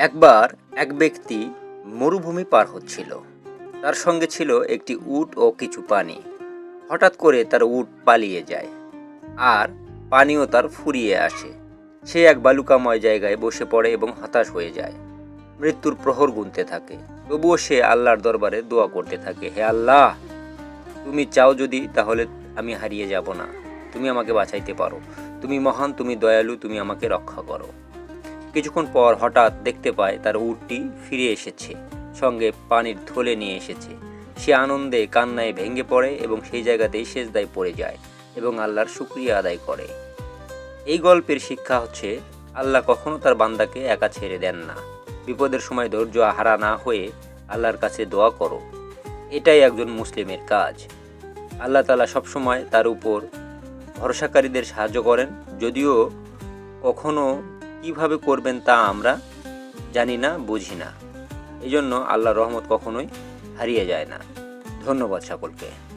একবার এক ব্যক্তি মরুভূমি পার হচ্ছিল। তার সঙ্গে ছিল একটি উট ও কিছু পানি। হঠাৎ করে তার উট পালিয়ে যায় আর পানিও তার ফুরিয়ে আসে। সে এক বালুকাময় জায়গায় বসে পড়ে এবং হতাশ হয়ে যায়। মৃত্যুর প্রহর গুনতে থাকে। তবুও সে আল্লাহর দরবারে দোয়া করতে থাকে, হে আল্লাহ, তুমি চাও যদি তাহলে আমি হারিয়ে যাব না। তুমি আমাকে বাঁচাইতে পারো। তুমি মহান, তুমি দয়ালু, তুমি আমাকে রক্ষা করো। কিছুক্ষণ পর হঠাৎ দেখতে পায় তার উটটি ফিরে এসেছে, সঙ্গে পানির থলে নিয়ে এসেছে। সে আনন্দে কান্নায় ভেঙে পড়ে এবং সেই জায়গাতেই সেজদায় পড়ে যায় এবং আল্লাহর শুক্রিয়া আদায় করে। এই গল্পের শিক্ষা হচ্ছে, আল্লাহ কখনো তার বান্দাকে একা ছেড়ে দেন না। বিপদের সময় ধৈর্য হারা না হয়ে আল্লাহর কাছে দোয়া করো। এটাই একজন মুসলিমের কাজ। আল্লাহ তালা সবসময় তার উপর ভরসাকারীদের সাহায্য করেন, যদিও কখনো কীভাবে করবেন তা আমরা জানি না, বুঝি না। এই জন্য আল্লাহর রহমত কখনোই হারিয়ে যায় না। ধন্যবাদ সকলকে।